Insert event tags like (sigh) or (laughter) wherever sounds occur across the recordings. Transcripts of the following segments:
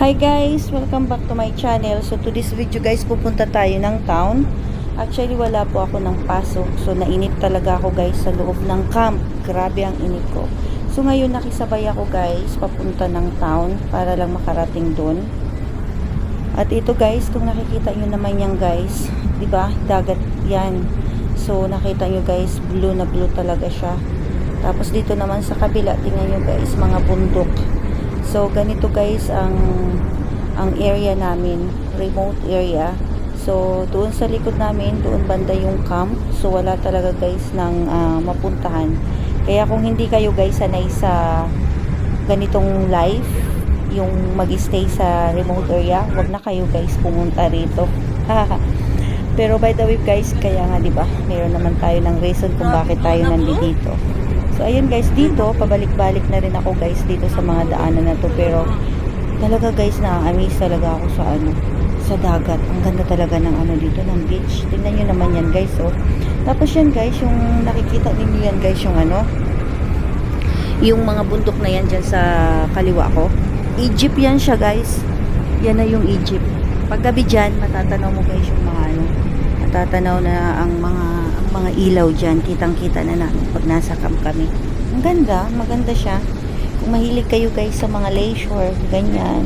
Hi guys! Welcome back to my channel. So to this video guys, pupunta tayo ng town. Actually wala po ako ng pasok. So nainip talaga ako guys sa loob ng camp. Grabe ang inip ko. So ngayon nakisabay ako guys papunta ng town para lang makarating doon. At ito guys, kung nakikita nyo naman yan guys, di ba Dagat yan. So nakita nyo guys, blue na blue talaga siya. Tapos dito naman sa kabila, tingnan nyo guys, mga bundok. So, ganito guys ang ang area namin, remote area. So, doon sa likod namin, doon banda yung camp. So, wala talaga guys ng ah, mapuntahan. Kaya kung hindi kayo guys sanay sa ganitong life, yung mag-stay sa remote area, wag na kayo guys pumunta rito. (laughs) Pero by the way guys, kaya nga 'di ba, meron naman tayo ng reason kung bakit tayo nandito. So ayun guys, dito pabalik-balik na rin ako guys dito sa mga daanan na to pero talaga guys na-amaze talaga ako sa ano sa dagat. Ang ganda talaga ng ano dito ng beach. Tingnan niyo naman yan guys oh. Tapos yan guys, yung nakikita ninyo yan guys yung ano yung mga bundok na yan dyan sa kaliwa ko. Egypt yan siya guys. Yan na yung Egypt. Paggabi dyan, matatanaw mo guys yung mga ano, matatanaw na ang mga mga ilaw dyan. Kitang-kita na namin pag nasa camp kami. Ang ganda, maganda siya. Kung mahilig kayo guys sa mga leisure, ganyan,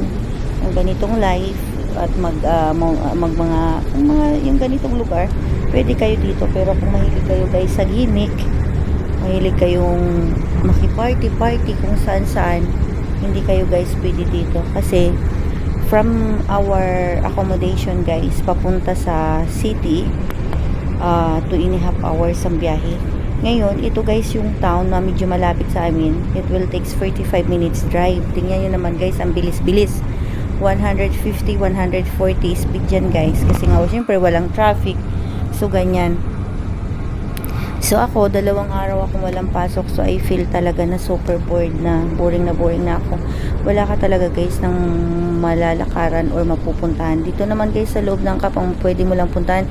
ang ganitong life, at mag, ah, mag mga, kung mga, yung ganitong lugar, pwede kayo dito. Pero kung mahilig kayo guys sa gimmick, mahilig kayong makiparty-party kung saan-saan, hindi kayo guys pwede dito. Kasi, from our accommodation guys, papunta sa city, uh, two and a half hours ang biyahe. Ngayon, ito guys yung town na medyo malapit sa amin. It will take 45 minutes drive. Tingnan nyo naman guys, ang bilis-bilis. 150, 140 speed dyan guys. Kasi nga, syempre, walang traffic. So, ganyan. So ako, dalawang araw ako walang pasok. So I feel talaga na super bored na. Boring na boring na ako. Wala ka talaga guys ng malalakaran or mapupuntahan. Dito naman guys sa loob ng kapang pwede mo lang puntahan.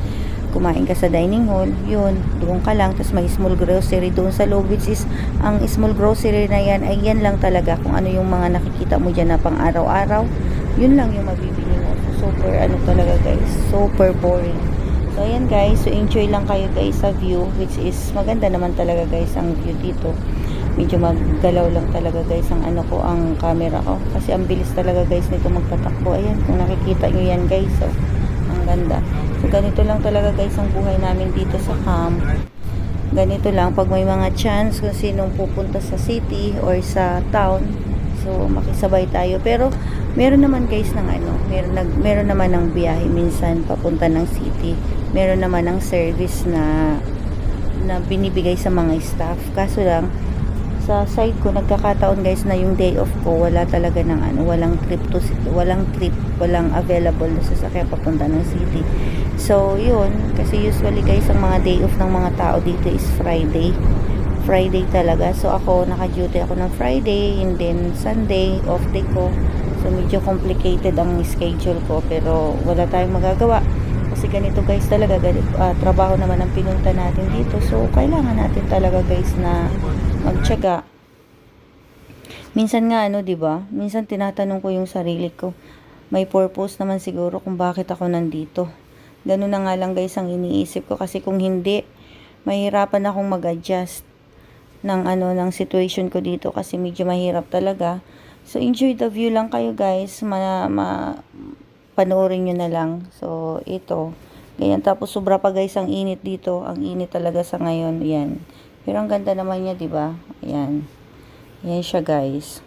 Kumain ka sa dining hall. Yun, doon ka lang. Tapos may small grocery doon sa loob. Which is, ang small grocery na yan ay yan lang talaga. Kung ano yung mga nakikita mo dyan na pang araw-araw. Yun lang yung mabibili mo. So, super ano talaga guys. Super boring. So, ayan guys. So, enjoy lang kayo guys sa view. Which is, maganda naman talaga guys ang view dito. Medyo maggalaw lang talaga guys ang ano ko, ang camera ko. Kasi ang bilis talaga guys nito magtatakbo. Ayan, kung nakikita nyo yan guys. So, ang ganda. Ganito lang talaga guys ang buhay namin dito sa camp. Ganito lang. Pag may mga chance kung sinong pupunta sa city or sa town. So, makisabay tayo. Pero, meron naman guys ng ano, meron, nag, meron naman ng biyahe minsan papunta ng city. Meron naman ng service na na binibigay sa mga staff. Kaso lang, sa side ko nagkakataon guys na yung day off ko wala talaga ng ano walang trip to walang trip walang available na sasakyan papunta ng city. So yun kasi usually guys ang mga day off ng mga tao dito is Friday. Friday talaga. So ako naka-duty ako ng Friday and then Sunday off day ko. So medyo complicated ang schedule ko pero wala tayong magagawa. Kasi ganito guys talaga ah, trabaho naman ang pinunta natin dito. So kailangan natin talaga guys na magtiyaga minsan nga ano 'di ba minsan tinatanong ko yung sarili ko may purpose naman siguro kung bakit ako nandito ganun na nga lang guys ang iniisip ko kasi kung hindi mahirapan akong mag-adjust ng ano ng situation ko dito kasi medyo mahirap talaga so enjoy the view lang kayo guys ma, ma panoorin nyo na lang. So, ito. Ganyan. Tapos, sobra pa guys ang init dito. Ang init talaga sa ngayon. Yan. Pero ang ganda naman niya, di ba? Ayan. Yan siya guys.